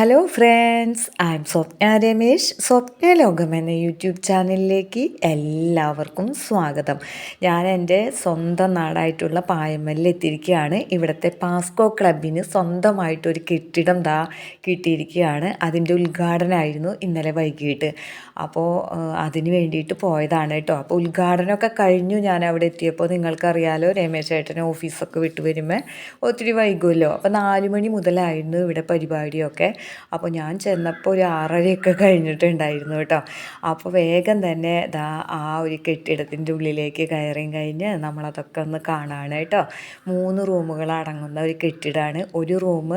Hello friends I'm Swapna Ramesh Swapna Lokam എന്ന YouTube ചാനലിലേക്ക് എല്ലാവർക്കും സ്വാഗതം. ഞാൻ എന്റെ സ്വന്തം നാടായിട്ടുള്ള പായമ്മലിൽ എത്തിയിരിക്കുകയാണ്. ഇവിടുത്തെ പാസ്കോ ക്ലബിന് സ്വന്തമായിട്ടൊരു കെട്ടിടം ദാ കിട്ടിയിരിക്കുകയാണ്. അതിന്റെ ഉദ്ഘാടനമായിരുന്നു ഇന്നലെ വൈകിട്ട്. അപ്പോൾ അതിന് വേണ്ടിയിട്ട് പോയതാണ് കേട്ടോ. അപ്പോൾ ഉദ്ഘാടനമൊക്കെ കഴിഞ്ഞു. ഞാൻ അവിടെ എത്തിയപ്പോൾ നിങ്ങൾക്കറിയാലോ രമേശ് ഏട്ടനെ ഓഫീസൊക്കെ വിട്ടു വരുമ്പോൾ ഒത്തിരി വൈകുമല്ലോ അപ്പോൾ നാല് മണി മുതലായിരുന്നു ഇവിടെ പരിപാടിയൊക്കെ. അപ്പോൾ ഞാൻ ചെന്നപ്പോൾ ഒരു ആറരയൊക്കെ കഴിഞ്ഞിട്ടുണ്ടായിരുന്നു കേട്ടോ. അപ്പോൾ വേഗം തന്നെ ദാ ആ ഒരു കെട്ടിടത്തിന്റെ ഉള്ളിലേക്ക് കയറിയും കഴിഞ്ഞ് നമ്മളതൊക്കെ ഒന്ന് കാണാണ് കേട്ടോ. മൂന്ന് റൂമുകൾ അടങ്ങുന്ന ഒരു കെട്ടിടമാണ് ഒരു റൂം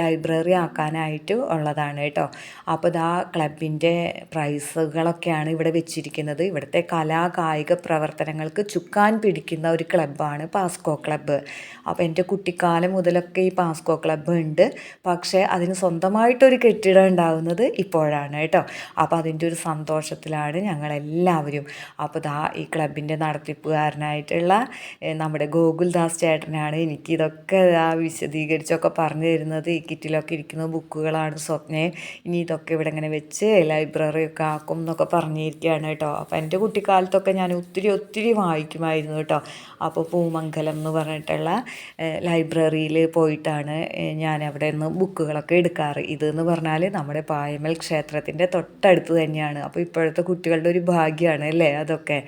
ലൈബ്രറി ആക്കാനായിട്ട് ഉള്ളതാണ് കേട്ടോ. അപ്പോൾ ദാ ക്ലബിന്റെ പ്രൈസുകളൊക്കെയാണ് ഇവിടെ വെച്ചിരിക്കുന്നത്. ഇവിടുത്തെ കലാ കായിക പ്രവർത്തനങ്ങൾക്ക് ചുക്കാൻ പിടിക്കുന്ന ഒരു ക്ലബ്ബാണ് പാസ്കോ ക്ലബ്ബ്. അപ്പോൾ എന്റെ കുട്ടിക്കാലം മുതലൊക്കെ ഈ പാസ്കോ ക്ലബ്ബ് ഉണ്ട്. പക്ഷേ അതിന് സ്വന്തമായിട്ടൊരു കെട്ടിടം ഉണ്ടാകുന്നത് ഇപ്പോഴാണ് കേട്ടോ. അപ്പോൾ അതിന്റെ ഒരു സന്തോഷത്തിലാണ് ഞങ്ങളെല്ലാവരും. അപ്പോൾ ദാ ഈ ക്ലബിന്റെ നടത്തിപ്പുകാരനായിട്ടുള്ള നമ്മുടെ ഗോകുൽദാസ് ചേട്ടനാണ് എനിക്കിതൊക്കെ ആ വിശദീകരിച്ചൊക്കെ പറഞ്ഞു തരുന്നത്. ഈ കിറ്റിലൊക്കെ ഇരിക്കുന്ന ബുക്കുകളാണ് സ്വപ്നയെ ഇനി ഇതൊക്കെ ഇവിടെ ഇങ്ങനെ വെച്ച് ലൈബ്രറി ഒക്കെ ആക്കും എന്നൊക്കെ പറഞ്ഞിരിക്കുകയാണ് കേട്ടോ. അപ്പോൾ എന്റെ കുട്ടിക്കാലത്തൊക്കെ ഞാൻ ഒത്തിരി ഒത്തിരി വായിക്കുമായിരുന്നു കേട്ടോ. അപ്പോൾ പൂമംഗലം എന്ന് പറഞ്ഞിട്ടുള്ള ലൈബ്രറിയിൽ പോയിട്ടാണ് ഞാൻ അവിടെ നിന്ന് ബുക്കുകളൊക്കെ എടുക്കാറ്. ഇതെന്ന് പറഞ്ഞാൽ നമ്മുടെ പായമൽ ക്ഷേത്രത്തിന്റെ തൊട്ടടുത്ത് തന്നെയാണ്. അപ്പോൾ ഇപ്പോഴത്തെ കുട്ടികളുടെ ഒരു ഭാഗ്യമാണ് അല്ലേ അതൊക്കെ.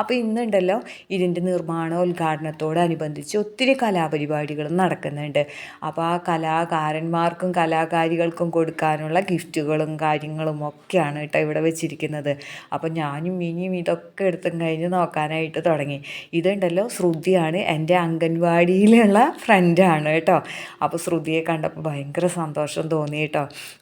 അപ്പോൾ ഇന്നുണ്ടല്ലോ ഇതിന്റെ നിർമ്മാണോദ്ഘാടനത്തോടനുബന്ധിച്ച് ഒത്തിരി കലാപരിപാടികളും നടക്കുന്നുണ്ട്. അപ്പോൾ ആ കലാകാരന്മാർക്കും കലാകാരികൾക്കും കൊടുക്കാനുള്ള ഗിഫ്റ്റുകളും കാര്യങ്ങളും ഒക്കെയാണ് കേട്ടോ ഇവിടെ വെച്ചിരിക്കുന്നത്. അപ്പോൾ ഞാനും ഇനിയും ഇതൊക്കെ എടുത്തും കഴിഞ്ഞ് നോക്കാനായിട്ട് തുടങ്ങി. ഇതുണ്ടല്ലോ ശ്രുതിയാണ് എന്റെ അംഗൻവാടിയിലുള്ള ഫ്രണ്ടാണ് കേട്ടോ. അപ്പോൾ ശ്രുതിയെ കണ്ടപ്പോൾ ഭയങ്കര സന്തോഷം തോന്നി കേട്ടോ.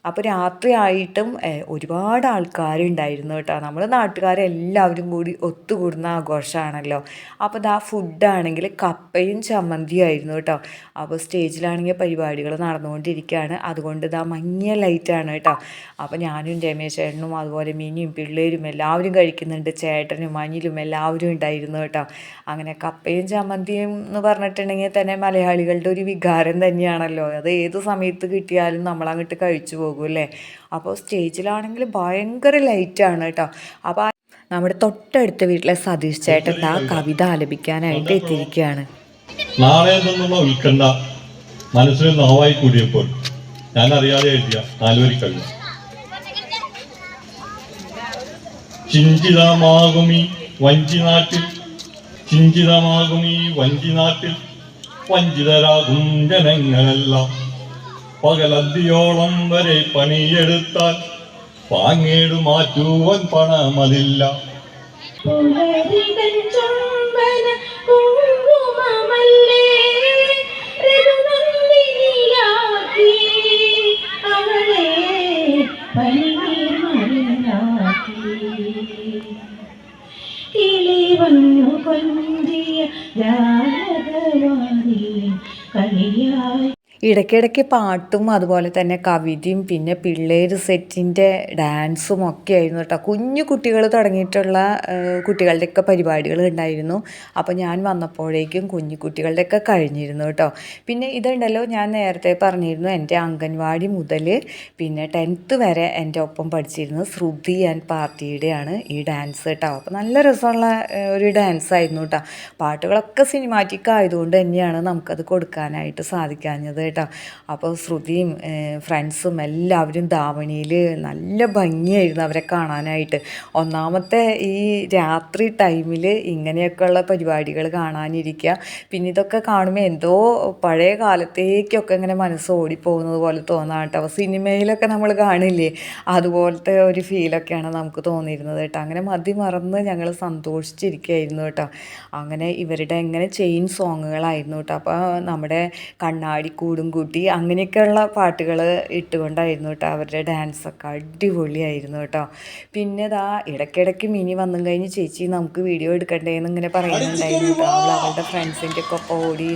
അപ്പോൾ രാത്രി ആയിട്ടും ഒരുപാട് ആൾക്കാരുണ്ടായിരുന്നു കേട്ടോ. നമ്മൾ നാട്ടുകാരെല്ലാവരും കൂടി ഒത്തുകൂടുന്ന ആഘോഷമാണല്ലോ അപ്പോൾ ഇതാ ഫുഡാണെങ്കിൽ കപ്പയും ചമ്മന്തിയും ആയിരുന്നു കേട്ടോ. അപ്പോൾ സ്റ്റേജിലാണെങ്കിൽ പരിപാടികൾ നടന്നുകൊണ്ടിരിക്കുകയാണ്. അതുകൊണ്ട് ഇതാ മങ്ങിയ ലൈറ്റാണ് കേട്ടോ. അപ്പോൾ ഞാനും രമേശേട്ടനും അതുപോലെ മിനിയും പിള്ളേരും എല്ലാവരും കഴിക്കുന്നുണ്ട്. ചേട്ടനും അനിലും എല്ലാവരും ഉണ്ടായിരുന്നു കേട്ടോ. അങ്ങനെ കപ്പയും ചമ്മന്തിയും എന്ന് പറഞ്ഞിട്ടുണ്ടെങ്കിൽ തന്നെ മലയാളികളുടെ ഒരു വികാരം തന്നെയാണല്ലോ. അത് ഏത് സമയത്ത് കിട്ടിയാലും നമ്മൾ കഴിച്ചു പോകും അല്ലേ? അപ്പോൾ സ്റ്റേജിലാണെങ്കിൽ ഭയങ്കര ലൈറ്റാണ് കേട്ടോ. അപ്പോൾ നമ്മുടെ തൊട്ടടുത്ത വീട്ടിലെ സതീഷ് ചേട്ടൻ ആ കവിത ആലപിക്കാനായിട്ട് എത്തിയിരിക്കുകയാണ്. നാളെ ഉത്കണ്ഠ മനസ്സിൽ കൂടിയപ്പോൾ ഞാൻ അറിയാതെ കഴിഞ്ഞു ചിഞ്ചിതമാകുമീ വഞ്ചി നാട്ടിൽ ചിഞ്ചിതമാകുമീ വഞ്ചി വഞ്ചിതരാകും ജനങ്ങളെല്ലാം. പകലന്തിയോളം വരെ പണിയെടുത്താൽ പാങ്ങേടു മാറ്റുവൻ പണമതില്ല. ചുംബന കുങ്കുമമല്ലേ ഇടയ്ക്കിടയ്ക്ക് പാട്ടും അതുപോലെ തന്നെ കവിതയും പിന്നെ പിള്ളേർ സെറ്റിന്റെ ഡാൻസും ഒക്കെ ആയിരുന്നു കേട്ടോ. കുഞ്ഞു കുട്ടികൾ തുടങ്ങിയിട്ടുള്ള കുട്ടികളുടെയൊക്കെ പരിപാടികൾ ഉണ്ടായിരുന്നു. അപ്പോൾ ഞാൻ വന്നപ്പോഴേക്കും കുഞ്ഞു കുട്ടികളുടെയൊക്കെ കഴിഞ്ഞിരുന്നു കേട്ടോ. പിന്നെ ഇതുണ്ടല്ലോ ഞാൻ നേരത്തെ പറഞ്ഞിരുന്നു എന്റെ അംഗൻവാടി മുതൽ പിന്നെ ടെൻത്ത് വരെ എന്റെ ഒപ്പം പഠിച്ചിരുന്നത് ശ്രുതി ആൻഡ് പാർട്ടിയുടെയാണ് ഈ ഡാൻസ് കേട്ടോ. അപ്പോൾ നല്ല രസമുള്ള ഒരു ഡാൻസ് ആയിരുന്നു കേട്ടോ. പാട്ടുകളൊക്കെ സിനിമാറ്റിക് ആയതുകൊണ്ട് തന്നെയാണ് നമുക്കത് കൊടുക്കാനായിട്ട് സാധിക്കാഞ്ഞത് കേട്ടോ. അപ്പോൾ ശ്രുതിയും ഫ്രണ്ട്സും എല്ലാവരും ധാവണിയിൽ നല്ല ഭംഗിയായിരുന്നു അവരെ കാണാനായിട്ട്. ഒന്നാമത്തെ ഈ രാത്രി ടൈമിൽ ഇങ്ങനെയൊക്കെയുള്ള പരിപാടികൾ കാണാനിരിക്കുക. പിന്നെ ഇതൊക്കെ കാണുമ്പോൾ എന്തോ പഴയ കാലത്തേക്കൊക്കെ ഇങ്ങനെ മനസ്സ് ഓടിപ്പോകുന്നത് പോലെ തോന്നാം കേട്ടോ. സിനിമയിലൊക്കെ നമ്മൾ കാണില്ലേ അതുപോലത്തെ ഒരു ഫീലൊക്കെയാണ് നമുക്ക് തോന്നിയിരുന്നത് കേട്ടോ. അങ്ങനെ മതി മറന്ന് ഞങ്ങൾ സന്തോഷിച്ചിരിക്കുകയായിരുന്നു കേട്ടോ. അങ്ങനെ ഇവരുടെ ഇങ്ങനെ ചെയിൻ സോങ്ങുകളായിരുന്നു കേട്ടോ. അപ്പോൾ നമ്മുടെ കണ്ണാടി കൂടും കൂട്ടി അങ്ങനെയൊക്കെയുള്ള പാട്ടുകൾ ഇട്ടുകൊണ്ടായിരുന്നു കേട്ടോ അവരുടെ ഡാൻസൊക്കെ അടിപൊളിയായിരുന്നു കേട്ടോ. പിന്നെ ഇതാ ഇടയ്ക്കിടയ്ക്ക് മിനി വന്നും കഴിഞ്ഞ് ചേച്ചി നമുക്ക് വീഡിയോ എടുക്കണ്ടേന്ന് ഇങ്ങനെ പറയുന്നുണ്ടായിരുന്നു കേട്ടോ. അവൾ അവളുടെ ഫ്രണ്ട്സിന്റെ ഒക്കെ ഒപ്പം ഓടി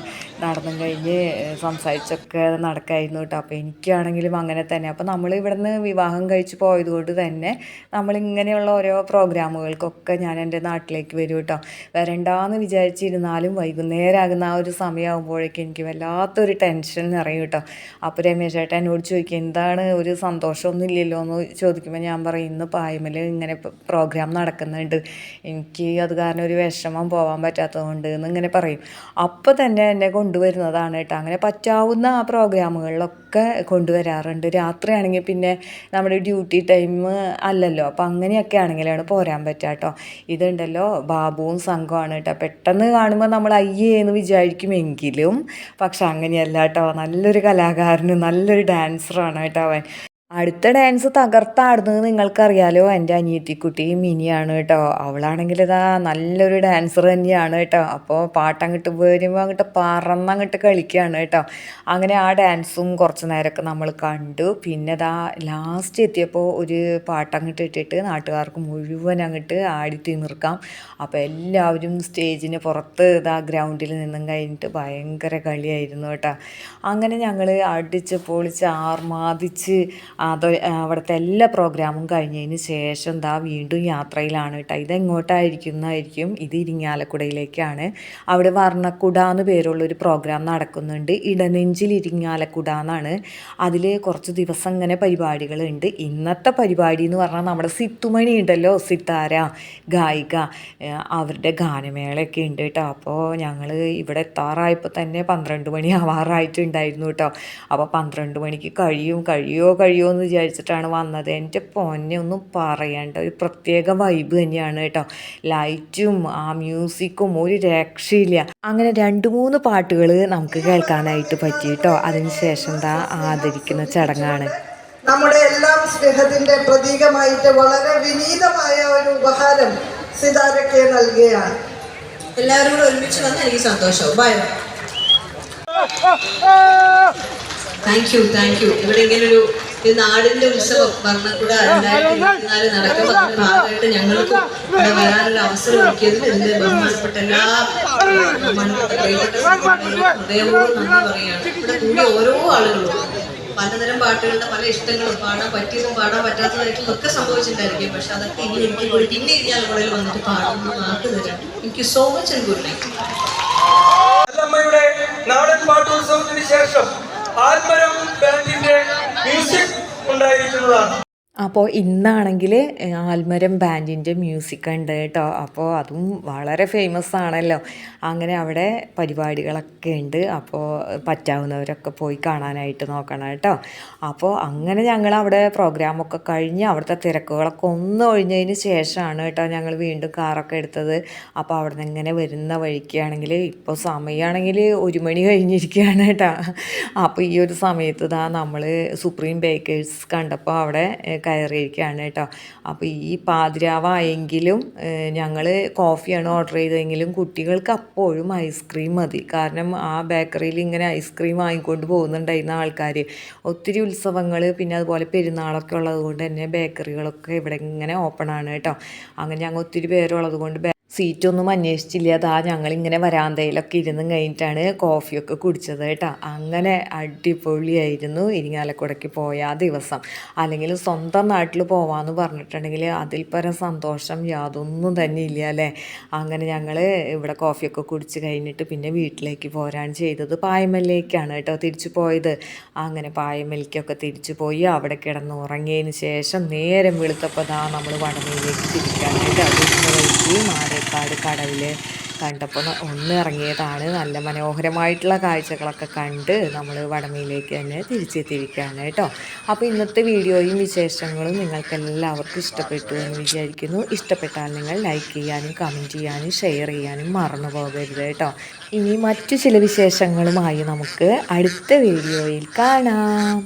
നടന്നും കഴിഞ്ഞ് സംസാരിച്ചൊക്കെ നടക്കായിരുന്നു കേട്ടോ. അപ്പോൾ എനിക്കാണെങ്കിലും അങ്ങനെ തന്നെ. അപ്പോൾ നമ്മൾ ഇവിടുന്ന് വിവാഹം കഴിച്ച് പോയതുകൊണ്ട് തന്നെ നമ്മളിങ്ങനെയുള്ള ഓരോ പ്രോഗ്രാമുകൾക്കൊക്കെ ഞാൻ എന്റെ നാട്ടിലേക്ക് വരും കേട്ടോ. വരണ്ടാന്ന് വിചാരിച്ചിരുന്നാലും വൈകുന്നേരം ആകുന്ന ആ ഒരു സമയമാകുമ്പോഴേക്കും എനിക്ക് വല്ലാത്തൊരു ടെൻഷൻ നിറയും കേട്ടോ. അപ്പോൾ രമേശ് ചേട്ടൻ എന്നോട് ചോദിക്കും എന്താണ് ഒരു സന്തോഷമൊന്നും ഇല്ലല്ലോ? എന്ന് ചോദിക്കുമ്പോൾ ഞാൻ പറയും ഇന്ന് പായ്മൽ ഇങ്ങനെ പ്രോഗ്രാം നടക്കുന്നുണ്ട്. എനിക്ക് അത് കാരണം ഒരു വിഷമം പോകാൻ പറ്റാത്തതുകൊണ്ട് എന്നിങ്ങനെ പറയും. അപ്പോൾ തന്നെ എന്നെ കൊണ്ടുവരുന്നതാണ് കേട്ടോ. അങ്ങനെ പറ്റാവുന്ന ആ പ്രോഗ്രാമുകളിലൊക്കെ കൊണ്ടുവരാറുണ്ട്. രാത്രിയാണെങ്കിൽ പിന്നെ നമ്മുടെ ഡ്യൂട്ടി ടൈം അല്ലല്ലോ. അപ്പോൾ അങ്ങനെയൊക്കെ ആണെങ്കിലാണ് പോരാൻ പറ്റുക കേട്ടോ. ഇതുണ്ടല്ലോ ബാബുവും സംഘമാണ് കേട്ടോ. പെട്ടെന്ന് കാണുമ്പോൾ നമ്മൾ അയ്യേ എന്ന് വിചാരിക്കുമെങ്കിലും പക്ഷെ അങ്ങനെയല്ല കേട്ടോ. നല്ലൊരു കലാകാരനും നല്ലൊരു ഡാൻസറാണ് കേട്ടോ അവൻ. അടുത്ത ഡാൻസ് തകർത്താടുന്നത് നിങ്ങൾക്കറിയാലോ എന്റെ അനിയത്തിക്കുട്ടി മിനിയാണ് കേട്ടോ. അവളാണെങ്കിൽ ഇതാ നല്ലൊരു ഡാൻസർ തന്നെയാണ് കേട്ടോ. അപ്പോൾ പാട്ടങ്ങോട്ട് വരുമ്പോൾ അങ്ങോട്ട് പറന്നങ്ങോട്ട് കളിക്കുകയാണ് കേട്ടോ. അങ്ങനെ ആ ഡാൻസും കുറച്ച് നേരമൊക്കെ നമ്മൾ കണ്ടു. പിന്നെ ഇതാ ലാസ്റ്റ് എത്തിയപ്പോൾ ഒരു പാട്ടങ്ങോട്ട് ഇട്ടിട്ട് നാട്ടുകാർക്ക് മുഴുവൻ അങ്ങോട്ട് ആടി തീർക്കാം അപ്പോൾ എല്ലാവരും സ്റ്റേജിന് പുറത്ത് ഇതാ ഗ്രൗണ്ടിൽ നിന്നും കഴിഞ്ഞിട്ട് ഭയങ്കര കളിയായിരുന്നു കേട്ടോ. അങ്ങനെ ഞങ്ങൾ അടിച്ച് പൊളിച്ച് ആർമാദിച്ച് അത് അവിടുത്തെ എല്ലാ പ്രോഗ്രാമും കഴിഞ്ഞതിന് ശേഷം ദാ വീണ്ടും യാത്രയിലാണ് കേട്ടോ. ഇതെങ്ങോട്ടായിരിക്കുന്നതായിരിക്കും? ഇത് ഇരിങ്ങാലക്കുടയിലേക്കാണ്. അവിടെ വർണക്കുട എന്ന് പേരുള്ളൊരു പ്രോഗ്രാം നടക്കുന്നുണ്ട്. ഇടനെഞ്ചിൽ ഇരിങ്ങാലക്കുട എന്നാണ്. അതിൽ കുറച്ച് ദിവസം ഇങ്ങനെ പരിപാടികളുണ്ട്. ഇന്നത്തെ പരിപാടി എന്ന് പറഞ്ഞാൽ നമ്മുടെ സിത്തുമണി ഉണ്ടല്ലോ സിത്താര ഗായിക അവരുടെ ഗാനമേളയൊക്കെ ഉണ്ട് കേട്ടോ. അപ്പോൾ ഞങ്ങൾ ഇവിടെ എത്താറായപ്പോൾ തന്നെ പന്ത്രണ്ട് മണി ആവാറായിട്ടുണ്ടായിരുന്നു കേട്ടോ. അപ്പോൾ പന്ത്രണ്ട് മണിക്ക് കഴിയും. കഴിയോ കഴിയോ എന്ന് വിചാരിച്ചിട്ടാണ് വന്നത്. എന്റെ പൊന്നെ ഒന്നും പറയണ്ട. ഒരു പ്രത്യേക വൈബ് തന്നെയാണ് കേട്ടോ. ലൈറ്റും ആ മ്യൂസിക്കും ഒരു രക്ഷയില്ല. അങ്ങനെ രണ്ട് മൂന്ന് പാട്ടുകൾ നമുക്ക് കേൾക്കാനായിട്ട് പറ്റി കേട്ടോ. അതിനുശേഷം ദാ ആദരിക്കുന്ന ചടങ്ങാണ്. നമ്മുടെ എല്ലാം സ്നേഹത്തിന്റെ പ്രതീകമായിട്ട് വളരെ വിനീതമായ ഒരു ഉപഹാരം സിതാരയ്ക്ക് നൽകുകയാണ്. എല്ലാവരും കൂടെ ഒരുമിച്ച് വന്ന് എനിക്ക് സന്തോഷവും bye thank you thank you ഇവിടെ ഇങ്ങനൊരു ഒരു ഈ നാടിന്റെ ഉത്സവം ഭരണക്കൂട രണ്ടായിരത്തി ഇരുപത്തിനാല് അതിന്റെ ഭാഗമായിട്ട് ഞങ്ങൾക്ക് ഇവിടെ വരാനുള്ള അവസരം ഒരുക്കിയതിൽ എന്റെ ബഹുമാനപ്പെട്ട എല്ലാ ഹൃദയപൂർവം നന്ദി പറയുകയാണ്. ഇവിടെ കൂടിയ ഓരോ ആളുകളും പലതരം പാട്ടുകളുടെ പല ഇഷ്ടങ്ങളും പാടാൻ പറ്റിയതും പാടാൻ പറ്റാത്തതായിട്ടും ഒക്കെ സംഭവിച്ചിട്ടുണ്ടായിരിക്കും. പക്ഷെ അതൊക്കെ ഇനി എനിക്ക് കൂടി പിന്നെ ഇനി ഇവിടെ വന്നിട്ട് പാടുന്ന നാട്ടു തരാം. എനിക്ക് സോ മച്ച് ഗുഡ് നൈറ്റ് നാടൻ പാട്ടോത്സവത്തിന് ശേഷം ആത്മരം ബാൻഡിന്റെ മ്യൂസിക് ഉണ്ടായിരിക്കുന്നതാണ്. അപ്പോൾ ഇന്നാണെങ്കിൽ ആൽമരം ബാൻഡിന്റെ മ്യൂസിക് ഉണ്ട് കേട്ടോ അപ്പോൾ അതും വളരെ ഫേമസ് ആണല്ലോ. അങ്ങനെ അവിടെ പരിപാടികളൊക്കെ ഉണ്ട്. അപ്പോൾ പറ്റാവുന്നവരൊക്കെ പോയി കാണാനായിട്ട് നോക്കണം കേട്ടോ അപ്പോൾ അങ്ങനെ ഞങ്ങൾ അവിടെ പ്രോഗ്രാമൊക്കെ കഴിഞ്ഞ് അവിടുത്തെ തിരക്കുകളൊക്കെ ഒന്ന് ഒഴിഞ്ഞതിന് ശേഷമാണ് കേട്ടോ ഞങ്ങൾ വീണ്ടും കാറൊക്കെ എടുത്തത്. അപ്പോൾ അവിടെ നിന്ന് ഇങ്ങനെ വരുന്ന വഴിക്കാണെങ്കിൽ ഇപ്പോൾ സമയമാണെങ്കിൽ ഒരു മണി കഴിഞ്ഞിരിക്കുകയാണ് കേട്ടോ അപ്പോൾ ഈ ഒരു സമയത്ത് ഇതാ നമ്മൾ സുപ്രീം ബേക്കേഴ്സ് കണ്ടപ്പോൾ അവിടെ കയറിയിരിക്കുകയാണ് കേട്ടോ. അപ്പോൾ ഈ പാതിരാവായെങ്കിലും ഞങ്ങൾ കോഫിയാണ് ഓർഡർ ചെയ്തതെങ്കിലും കുട്ടികൾക്ക് അപ്പോഴും ഐസ്ക്രീം മതി. കാരണം ആ ബേക്കറിയിൽ ഇങ്ങനെ ഐസ്ക്രീം വാങ്ങിക്കൊണ്ട് പോകുന്നുണ്ടായിരുന്ന ആൾക്കാർ ഒത്തിരി ഉത്സവങ്ങൾ പിന്നെ അതുപോലെ പെരുന്നാളൊക്കെ ഉള്ളത് കൊണ്ട് തന്നെ ബേക്കറികളൊക്കെ ഇവിടെ ഇങ്ങനെ ഓപ്പൺ ആണ് കേട്ടോ. അങ്ങനെ ഞങ്ങൾ ഒത്തിരി പേരുള്ളത് കൊണ്ട് സീറ്റൊന്നും അന്വേഷിച്ചില്ല. അതാ ഞങ്ങളിങ്ങനെ വരാന്തയിലൊക്കെ ഇരുന്ന് കഴിഞ്ഞിട്ടാണ് കോഫിയൊക്കെ കുടിച്ചത് കേട്ടോ. അങ്ങനെ അടിപൊളിയായിരുന്നു ഇരിങ്ങാലക്കുടയ്ക്ക് പോയ ആ ദിവസം. അല്ലെങ്കിൽ സ്വന്തം നാട്ടിൽ പോവാന്ന് പറഞ്ഞിട്ടുണ്ടെങ്കിൽ അതിൽ പരം സന്തോഷം യാതൊന്നും തന്നെ ഇല്ല അല്ലേ? അങ്ങനെ ഞങ്ങൾ ഇവിടെ കോഫിയൊക്കെ കുടിച്ച് കഴിഞ്ഞിട്ട് പിന്നെ വീട്ടിലേക്ക് പോരാൻ ചെയ്തത് പായമല്ലേക്കാണ് കേട്ടോ തിരിച്ചു പോയത്. അങ്ങനെ പായമലിക്കൊക്കെ തിരിച്ചു പോയി അവിടെ കിടന്ന് ഉറങ്ങിയതിന് ശേഷം നേരം വെളുത്തപ്പോൾ ദാ നമ്മൾ വടമയിലേക്ക് തിരിക്കാനായിട്ട് അതിരുന്ന വഴിക്ക് മാരേക്കാട് കടവിൽ കണ്ടപ്പോൾ ഒന്ന് ഇറങ്ങിയതാണ്. നല്ല മനോഹരമായിട്ടുള്ള കാഴ്ചകളൊക്കെ കണ്ട് നമ്മൾ വടമയിലേക്ക് തന്നെ തിരിച്ചെത്തിയിരിക്കുകയാണ് കേട്ടോ. അപ്പോൾ ഇന്നത്തെ വീഡിയോയും വിശേഷങ്ങളും നിങ്ങൾക്ക് എല്ലാവർക്കും ഇഷ്ടപ്പെട്ടു എന്ന് വിചാരിക്കുന്നു. ഇഷ്ടപ്പെട്ടാൽ നിങ്ങൾ ലൈക്ക് ചെയ്യാനും കമന്റ് ചെയ്യാനും ഷെയർ ചെയ്യാനും മറന്നു പോകരുത് കേട്ടോ. ഇനി മറ്റു ചില വിശേഷങ്ങളുമായി നമുക്ക് അടുത്ത വീഡിയോയിൽ കാണാം.